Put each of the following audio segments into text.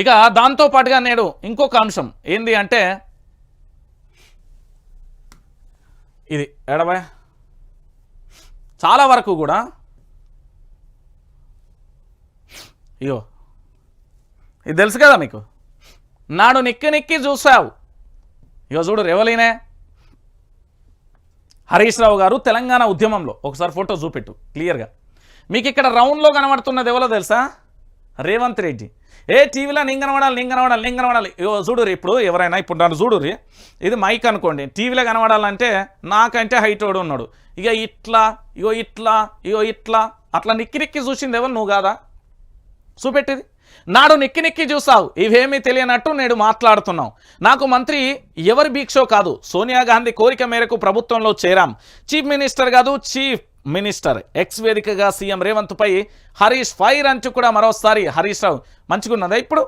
ఇక దాంతో పాటుగా నేడు ఇంకొక అంశం. ఏంది అంటే ఇది ఎడబా చాలా వరకు కూడా అయ్యో ఇది తెలుసు కదా మీకు? నాడు నిక్కి నిక్కి చూసావు ఇగో చూడు రెవలీనే. హరీష్ రావు గారు తెలంగాణ ఉద్యమంలో ఒకసారి ఫోటో చూపెట్టు క్లియర్గా. మీకు ఇక్కడ రౌండ్లో కనబడుతున్నది ఎవరో తెలుసా? రేవంత్ రెడ్డి. ఏ టీవీలో నేను కనబడాలి నేను కనబడాలి నేను కనబడాలి. చూడురి ఇప్పుడు ఎవరైనా ఇప్పుడు నన్ను చూడురి ఇది మైక్ అనుకోండి. టీవీలో కనబడాలంటే నాకంటే హైట్ వాడు ఉన్నాడు. ఇక ఇట్లా ఇగో ఇట్లా ఇగో ఇట్లా. అట్లా నిక్కి నిక్కి చూసింది ఎవరు? నువ్వు కాదా? చూపెట్టిది. నాడు నిక్కి నిక్కి చూసావు ఇవేమీ తెలియనట్టు నేడు మాట్లాడుతున్నావు. నాకు మంత్రి ఎవరి భీక్షో కాదు. సోనియా గాంధీ కోరిక మేరకు ప్రభుత్వంలో చేరాం. చీఫ్ మినిస్టర్ కాదు చీఫ్ మినిస్టర్ ఎక్స్ వేదికగా సీఎం రేవంత్ పై హరీష్ ఫైర్ అంటూ కూడా మరోసారి హరీష్ రావు మంచిగున్నదా ఇప్పుడు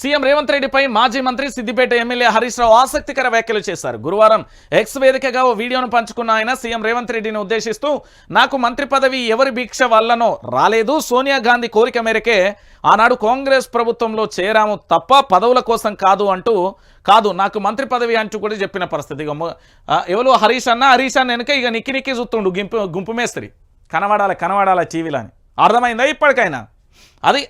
సీఎం రేవంత్ రెడ్డిపై మాజీ మంత్రి సిద్దిపేట ఎమ్మెల్యే హరీష్ రావు ఆసక్తికర వ్యాఖ్యలు చేశారు. గురువారం ఎక్స్ వేదికగా ఓ వీడియోను పంచుకున్న ఆయన సీఎం రేవంత్ రెడ్డిని ఉద్దేశిస్తూ నాకు మంత్రి పదవి ఎవరి భిక్ష వల్లనో రాలేదు సోనియా గాంధీ కోరిక మేరకే ఆనాడు కాంగ్రెస్ ప్రభుత్వంలో చేరాము తప్ప పదవుల కోసం కాదు అంటూ కాదు నాకు మంత్రి పదవి అంటూ కూడా చెప్పిన పరిస్థితి. ఎవరు? హరీష్ అన్న? హరీష్ అన్న వెనుక ఇక నిక్కి నిక్కి చూస్తుండు గుంపు గుంపు మేస్త్రి. కనబడాలి కనబడాలి టీవీలో అని అర్థమైందా ఇప్పటికైనా? అది